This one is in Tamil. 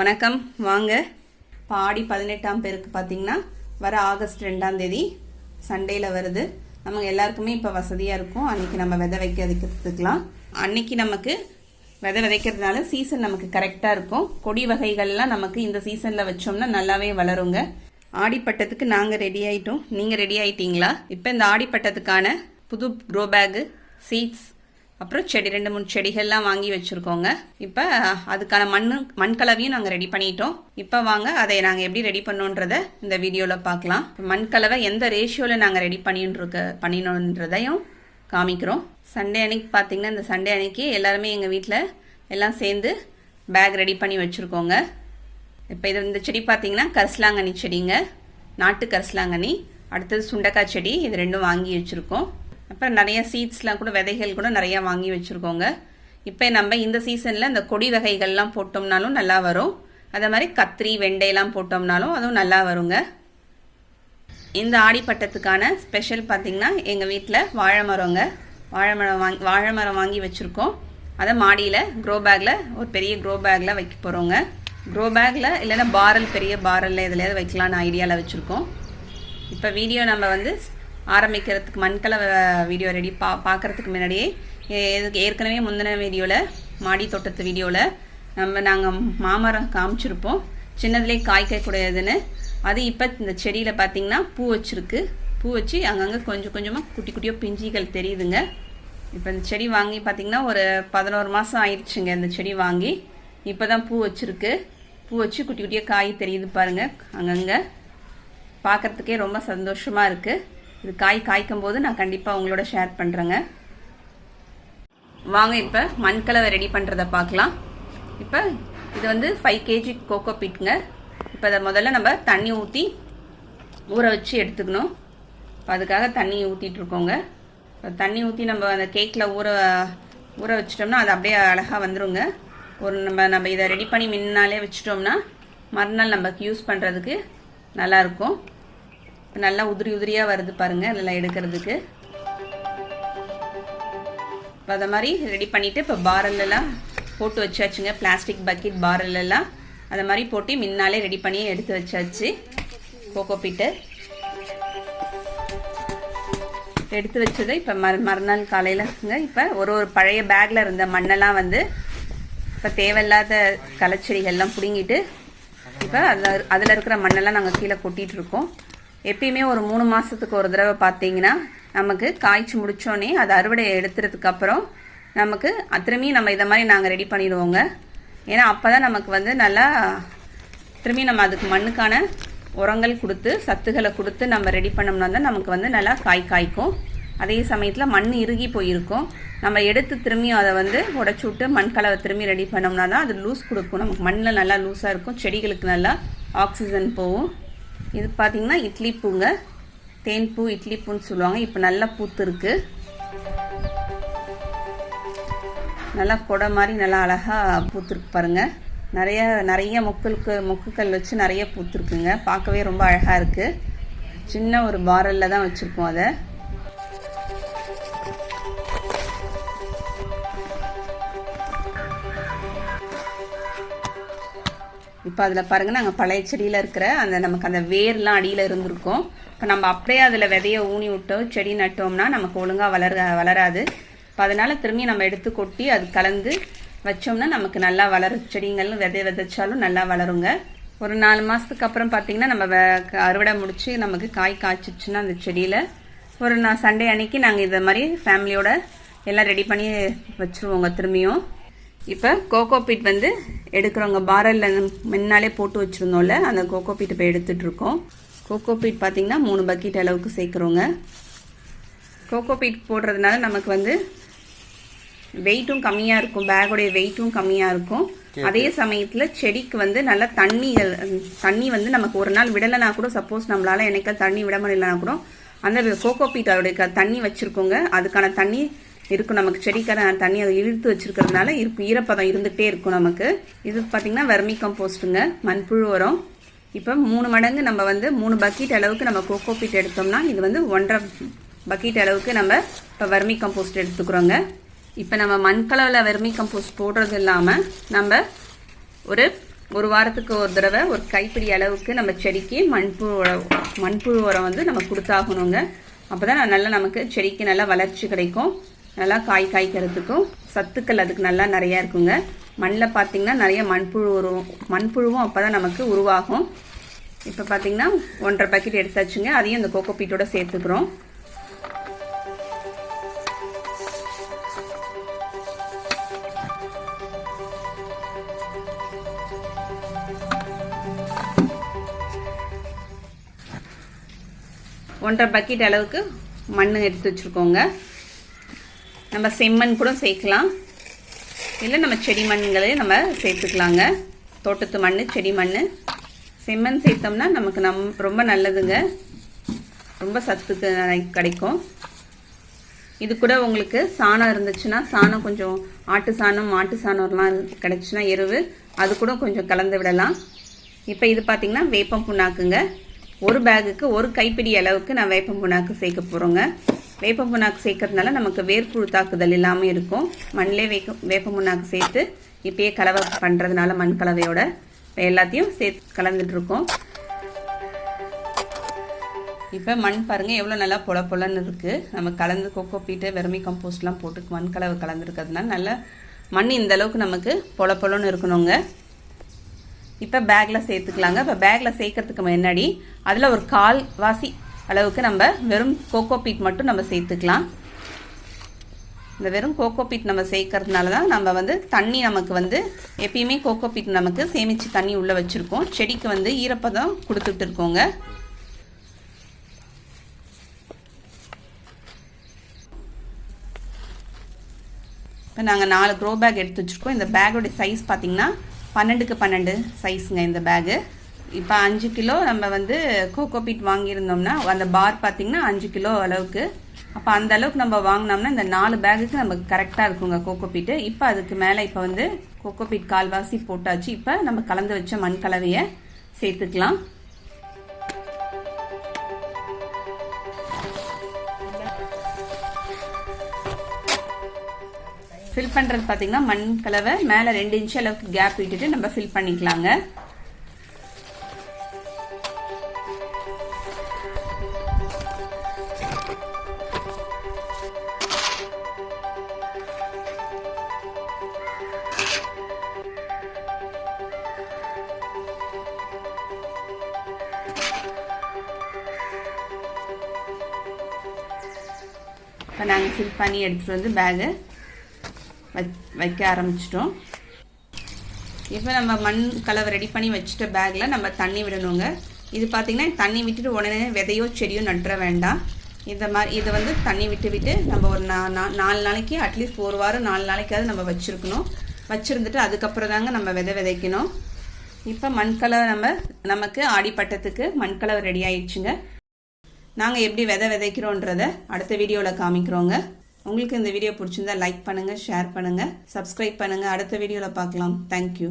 வணக்கம். வாங்க. இப்போ ஆடி பதினெட்டாம் பேருக்கு பார்த்தீங்கன்னா வர ஆகஸ்ட் ரெண்டாம் தேதி சண்டேல வருது. நமக்கு எல்லாருக்குமே இப்போ வசதியாக இருக்கும். அன்னைக்கு நம்ம விதை வைக்க வைக்கிறதுக்கலாம் அன்னைக்கு நமக்கு விதை விதைக்கிறதுனால சீசன் நமக்கு கரெக்டாக இருக்கும். கொடி வகைகள்லாம் நமக்கு இந்த சீசனில் வச்சோம்னா நல்லாவே வளருங்க. ஆடிப்பட்டத்துக்கு நாங்கள் ரெடி ஆயிட்டோம். நீங்கள் ரெடி ஆயிட்டீங்களா? இப்போ இந்த ஆடிப்பட்டத்துக்கான புது க்ரோ பேகு சீட்ஸ் அப்புறம் செடி ரெண்டு மூணு செடிகள்லாம் வாங்கி வச்சுருக்கோங்க. இப்போ அதுக்கான மண் மண்கலவையும் நாங்கள் ரெடி பண்ணிட்டோம். இப்போ வாங்க அதை நாங்கள் எப்படி ரெடி பண்ணோன்றத இந்த வீடியோவில் பார்க்கலாம். மண்கலவை எந்த ரேஷியோவில் நாங்கள் ரெடி பண்ணிட்டு பண்ணினோன்றதையும் காமிக்கிறோம். சண்டே அன்னைக்கு பார்த்தீங்கன்னா இந்த சண்டே அன்னைக்கு எல்லாருமே எங்கள் வீட்டில் எல்லாம் சேர்ந்து பேக் ரெடி பண்ணி வச்சுருக்கோங்க. இப்போ இது இந்த செடி பார்த்தீங்கன்னா கரிசலாங்கண்ணி செடிங்க. நாட்டு கரிசலாங்கண்ணி அடுத்தது சுண்டக்காய் செடி இது ரெண்டும் வாங்கி வச்சுருக்கோம். அப்புறம் நிறைய சீட்ஸ்லாம் கூட விதைகள் கூட நிறையா வாங்கி வச்சுருக்கோங்க. இப்போ நம்ம இந்த சீசனில் இந்த கொடி வகைகள்லாம் போட்டோம்னாலும் நல்லா வரும். அதே மாதிரி கத்திரி வெண்டையெல்லாம் போட்டோம்னாலும் அதுவும் நல்லா வருங்க. இந்த ஆடிப்பட்டத்துக்கான ஸ்பெஷல் பார்த்தீங்கன்னா எங்கள் வீட்டில் வாழை மரங்க வாழை மரம் வாங்கி வாழை மரம் வாங்கி வச்சுருக்கோம். அதை மாடியில் க்ரோ பேக்கில் ஒரு பெரிய க்ரோ பேக்கில் வைக்க போகிறோங்க க்ரோ பேக்கில் இல்லைன்னா பாரல் பெரிய பாரலில் எதுலையாவது வைக்கலான்னு ஐடியாவில் வச்சுருக்கோம். இப்போ வீடியோ நம்ம வந்து ஆரம்பிக்கிறதுக்கு மண்கலவை வீடியோ ரெடி பா பார்க்குறதுக்கு முன்னாடியே இதுக்கு ஏற்கனவே முந்தின வீடியோவில் மாடி தோட்டத்து வீடியோவில் நம்ம நாங்கள் மாமரம் காமிச்சிருப்போம். சின்னதுலேயே காய்க்கக்கூடியதுன்னு அது இப்போ இந்த செடியில் பார்த்திங்கன்னா பூ வச்சுருக்கு. பூ வச்சு அங்கங்கே கொஞ்சம் கொஞ்சமாக குட்டி குட்டியாக பிஞ்சிகள் தெரியுதுங்க. இப்போ இந்த செடி வாங்கி பார்த்தீங்கன்னா ஒரு பதினோரு மாதம் ஆயிடுச்சுங்க இந்த செடி வாங்கி. இப்போ தான் பூ வச்சுருக்கு. பூ வச்சு குட்டி குட்டியாக காய் தெரியுது பாருங்கள் அங்கங்கே பார்க்கறதுக்கே ரொம்ப சந்தோஷமாக இருக்குது இது காய் காய்க்கும் போது நான் கண்டிப்பாக உங்களோட ஷேர் பண்ணுறேங்க வாங்க இப்போ மண்கலவை ரெடி பண்ணுறத பார்க்கலாம். இப்போ இது வந்து ஃபைவ் கேஜி கோகோ பீட்டுங்க இப்போ அதை முதல்ல நம்ம தண்ணி ஊற்றி ஊற வச்சு எடுத்துக்கணும். இப்போ அதுக்காக தண்ணி ஊற்றிட்டு இருக்கோங்க. இப்போ தண்ணி ஊற்றி நம்ம அந்த கேக்கில் ஊற ஊற வச்சிட்டோம்னா அது அப்படியே அழகாக வந்துடுங்க ஒரு நம்ம நம்ம இதை ரெடி பண்ணி முன்னாலே வச்சிட்டோம்னா மறுநாள் நமக்கு யூஸ் பண்ணுறதுக்கு நல்லாயிருக்கும் இப்போ நல்லா உதிரி உதிரியாக வருது பாருங்கள் நல்லா எடுக்கிறதுக்கு. இப்போ அதை மாதிரி ரெடி பண்ணிவிட்டு இப்போ பாரல்லாம் போட்டு வச்சாச்சுங்க பிளாஸ்டிக் பக்கெட் பாரல்லாம் அதை மாதிரி போட்டு முன்னாலே ரெடி பண்ணி எடுத்து வச்சாச்சு. கோகோ பீட்டு எடுத்து வச்சதை இப்போ மறு மறுநாள் காலையிலங்க இப்போ ஒரு ஒரு பழைய பேக்கில் இருந்த மண்ணெல்லாம் வந்து இப்போ தேவையில்லாத களைச்செடிகள்லாம் பிடுங்கிட்டு இப்போ அதில் அதில் இருக்கிற மண்ணெல்லாம் நாங்கள் கீழே கொட்டிகிட்ருக்கோம் இருக்கோம். எப்பயுமே ஒரு மூணு மாதத்துக்கு ஒரு தடவை பார்த்தீங்கன்னா நமக்கு காய்ச்சி முடிச்சோடனே அது அறுவடை எடுத்துறதுக்கப்புறம் நமக்கு திரும்பி நம்ம இதை மாதிரி நாங்கள் ரெடி பண்ணிடுவோங்க. ஏன்னா அப்போ தான் நமக்கு வந்து நல்லா திரும்பி நம்ம அதுக்கு மண்ணுக்கான உரங்கள் கொடுத்து சத்துக்களை கொடுத்து நம்ம ரெடி பண்ணோம்னா தான் நமக்கு வந்து நல்லா காய் காய்க்கும். அதே சமயத்தில் மண் இறுகி போயிருக்கும். நம்ம எடுத்து திரும்பியும் அதை வந்து உடச்சி விட்டு மண் கலவை திரும்பி ரெடி பண்ணோம்னா தான் அது லூஸ் கொடுக்கும். நமக்கு மண்ணில் நல்லா லூஸாக இருக்கும். செடிகளுக்கு நல்லா ஆக்சிஜன் போகும். இது பார்த்திங்கன்னா இட்லி பூங்க. தேன் பூ இட்லி பூன்னு சொல்லுவாங்க. இப்போ நல்லா பூத்துருக்கு நல்லா கொடை மாதிரி நல்லா அழகாக பூத்துருக்கு பாருங்கள் நிறைய நிறைய மொக்குக்கு மொக்குகள் வச்சு நிறைய பூத்துருக்குங்க பார்க்கவே ரொம்ப அழகாக இருக்குது சின்ன ஒரு பாரலில் தான் வச்சுருக்கோம் அதை. இப்போ அதில் பாருங்கள் நாங்கள் பழைய செடியில் இருக்கிற அந்த நமக்கு அந்த வேர்லாம் அடியில் இருந்திருக்கும். இப்போ நம்ம அப்படியே அதில் விதைய ஊனி விட்டோம் செடி நட்டோம்னா நமக்கு ஒழுங்காக வளர வளராது. இப்போ அதனால் திரும்பி நம்ம எடுத்து கொட்டி அது கலந்து வச்சோம்னா நமக்கு நல்லா வளர செடிங்கள் விதை விதைச்சாலும் நல்லா வளருங்க. ஒரு நாலு மாதத்துக்கு அப்புறம் பார்த்தீங்கன்னா நம்ம அறுவடை முடித்து நமக்கு காய் காய்ச்சிச்சுன்னா அந்த செடியில் ஒரு நான் சண்டே அன்னைக்கு நாங்கள் இதை மாதிரி ஃபேமிலியோட எல்லாம் ரெடி பண்ணி வச்சுருவோங்க திரும்பியும். இப்போ கோகோ பீட் வந்து எடுக்கிறவங்க பாரலில் முன்னாலே போட்டு வச்சுருந்தோம்ல அந்த கோகோ பீட் இப்போ எடுத்துட்டு இருக்கோம். கோகோ பீட் பார்த்தீங்கன்னா மூணு பக்கெட் அளவுக்கு சேர்க்குறோங்க. கோகோ பீட் போடுறதுனால நமக்கு வந்து வெயிட்டும் கம்மியாக இருக்கும். பேக்கோடைய வெயிட்டும் கம்மியாக இருக்கும். அதே சமயத்தில் செடிக்கு வந்து நல்லா தண்ணிகள் தண்ணி வந்து நமக்கு ஒரு நாள் விடலைனா கூட சப்போஸ் நம்மளால என்னைக்கா தண்ணி விட முடியலனா கூட அந்த கோகோ பீட் அதோடைய க- தண்ணி வச்சுருக்கோங்க. அதுக்கான தண்ணி இருக்கும். நமக்கு செடிக்கான தண்ணி அதை இழுத்து வச்சுருக்கிறதுனால இருக்கும் ஈரப்பதம் இருந்துகிட்டே இருக்கும் நமக்கு. இது பார்த்திங்கன்னா வெர்மி கம்போஸ்ட்டுங்க மண்புழு உரம். இப்போ மூணு மடங்கு நம்ம வந்து மூணு பக்கெட் அளவுக்கு நம்ம கோகோ பீட் எடுத்தோம்னா இது வந்து ஒன்றரை பக்கெட் அளவுக்கு நம்ம இப்போ வெர்மி கம்போஸ்ட் எடுத்துக்கிறோங்க. இப்போ நம்ம மண்கலவில் வெர்மி கம்போஸ்ட் போடுறது இல்லாமல் நம்ம ஒரு ஒரு வாரத்துக்கு ஒரு தடவை ஒரு கைப்பிடி அளவுக்கு நம்ம செடிக்கு மண்புழு உரம் மண்புழு உரம் வந்து நம்ம கொடுத்தாகணுங்க. அப்போ தான் நல்லா நமக்கு செடிக்கு நல்லா வளர்ச்சி கிடைக்கும். நல்லா காய் காய்க்கிறதுக்கும் சத்துக்கள் அதுக்கு நல்லா நிறையா இருக்குங்க. மண்ணில் பார்த்திங்கன்னா நிறைய மண்புழு உருவம் மண்புழுவும் அப்போ தான் நமக்கு உருவாகும். இப்போ பார்த்திங்கன்னா ஒன்றரை பாக்கெட் எடுத்தாச்சுங்க. அதையும் இந்த கோகோ பீட்டோட சேர்த்துக்கிறோம். ஒன்றரை பக்கெட் அளவுக்கு மண் எடுத்து வச்சுருக்கோங்க. நம்ம செம்மண் கூட சேர்க்கலாம். இல்லை நம்ம செடி மண்களே நம்ம சேர்த்துக்கலாங்க. தோட்டத்து மண் செடி மண் செம்மண் சேர்த்தோம்னா நமக்கு நம் ரொம்ப நல்லதுங்க. ரொம்ப சத்துக்கு கிடைக்கும். இது கூட உங்களுக்கு சாணம் இருந்துச்சுன்னா சாணம் கொஞ்சம் ஆட்டு சாணம் மாட்டு சாணம்லாம் கிடச்சுன்னா எருவு. அது கூட கொஞ்சம் கலந்து விடலாம். இப்போ இது பார்த்திங்கன்னா வேப்பம் புண்ணாக்குங்க. ஒரு பேகுக்கு ஒரு கைப்பிடி அளவுக்கு நான் வேப்பம் புண்ணாக்கு சேர்க்க போகிறோங்க வேப்பம் புண்ணாக்கு சேர்க்கறதுனால நமக்கு வேர்ப்புழு தாக்குதல் இல்லாமல் இருக்கும். மண்ணிலே வேக்க வேப்பம் புண்ணாக்கு சேர்த்து இப்பயே கலவை பண்ணுறதுனால மண் கலவையோட எல்லாத்தையும் சேர்த்து கலந்துட்டுருக்கோம் இப்போ மண் பாருங்கள் எவ்வளோ நல்லா பொல பொலன்னு இருக்குது நம்ம கலந்து கொக்கோ பீட்டு வெறுமி கம்போஸ்ட்லாம் போட்டு மண் கலவை கலந்துருக்கிறதுனால நல்லா மண் இந்த அளவுக்கு நமக்கு பொல பொலன்னு இருக்கணுங்க. இப்போ பேக்கில் சேர்த்துக்கலாங்க. இப்போ பேக்கில் சேர்க்கறதுக்கு முன்னாடி அதில் ஒரு கால் வாசி அளவுக்கு நம்ம வெறும் கோகோ பீட் மட்டும் நம்ம சேர்த்துக்கலாம். இந்த வெறும் கோகோ பீட் நம்ம சேர்க்கறதுனால தான் நம்ம வந்து தண்ணி நமக்கு வந்து எப்பயுமே கோகோ பீட் நமக்கு சேமித்து தண்ணி உள்ளே வச்சுருக்கோம். செடிக்கு வந்து ஈரப்பதம் கொடுத்துட்டு இருக்கோங்க. இப்போ நாங்கள் நாலு க்ரோ பேக் எடுத்து வச்சுருக்கோம். இந்த பேக்கோடைய சைஸ் பார்த்திங்கன்னா பன்னெண்டுக்கு பன்னெண்டு சைஸுங்க இந்த பேகு இப்போ அஞ்சு கிலோ நம்ம வந்து கோகோ பீட் வாங்கியிருந்தோம்னா அந்த பார் பார்த்திங்கன்னா அஞ்சு கிலோ அளவுக்கு. அப்போ அந்த அளவுக்கு நம்ம வாங்கினோம்னா இந்த நாலு பேகுக்கு நமக்கு கரெக்டாக இருக்குங்க கோகோ பீட்டு இப்போ அதுக்கு மேலே இப்போ வந்து கோகோ பீட் கால்வாசி போட்டாச்சு. இப்போ நம்ம கலந்து வச்ச மண் கலவையை சேர்த்துக்கலாம். ஃபில் பண்ணுறது பார்த்திங்கன்னா மண் கலவை மேலே ரெண்டு இன்ச் அளவுக்கு கேப் விட்டுட்டு நம்ம ஃபில் பண்ணிக்கலாங்க. இப்போ நாங்கள் ஃபில் பண்ணி எடுத்துகிட்டு வந்து பேகு வைக்க ஆரம்பிச்சிட்டோம். இப்போ நம்ம மண் கலவை ரெடி பண்ணி வச்சுட்ட பேக்கில் நம்ம தண்ணி விடணுங்க. இது பார்த்திங்கன்னா தண்ணி விட்டுட்டு உடனே விதையோ செடியோ நட்டுற வேண்டாம். இந்த மாதிரி இதை வந்து தண்ணி விட்டு விட்டு நம்ம ஒரு நா நாலு நாளைக்கு அட்லீஸ்ட் ஒரு வாரம் நாலு நாளைக்காவது நம்ம வச்சுருக்கணும். வச்சுருந்துட்டு அதுக்கப்புறம் தாங்க நம்ம விதை விதைக்கணும். இப்போ மண்கலவை நம்ம நமக்கு ஆடிப்பட்டத்துக்கு மண்கலவை ரெடி ஆயிடுச்சுங்க. நாங்கள் எப்படி விதை விதைக்கிறோன்றத அடுத்த வீடியோவில் காமிக்கிறோங்க. உங்களுக்கு இந்த வீடியோ பிடிச்சிருந்தா லைக் பண்ணுங்கள் ஷேர் பண்ணுங்கள் சப்ஸ்கிரைப் பண்ணுங்கள் அடுத்த வீடியோவில் பார்க்கலாம். தேங்க்யூ